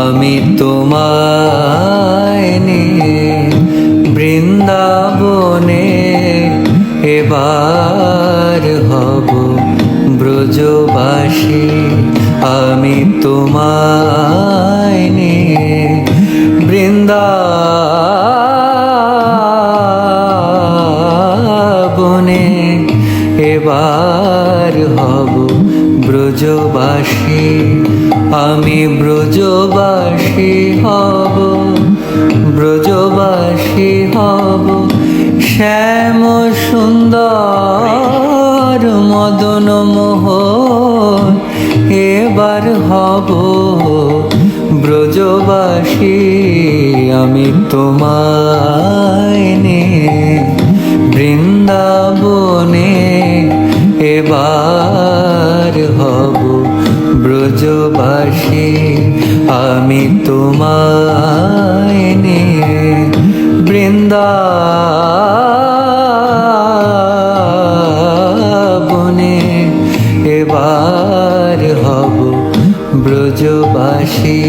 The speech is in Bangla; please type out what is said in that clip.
আমি তোমায় নিয়ে বৃন্দাবনে এবার হব ব্রজবাসী। আমি তোমায় নিয়ে বৃন্দাবনে এবার হব ব্রজবাসী, আমি ব্রজবাসী হব ব্রজবাসী হব। শ্যাম সুন্দর মদন মোহ এবার হব। ব্রজবাসী, আমি তোমায় নিয়ে ব্রজবাসী আমি তোমায় নিয়ে এবার হব ব্রজবাসী।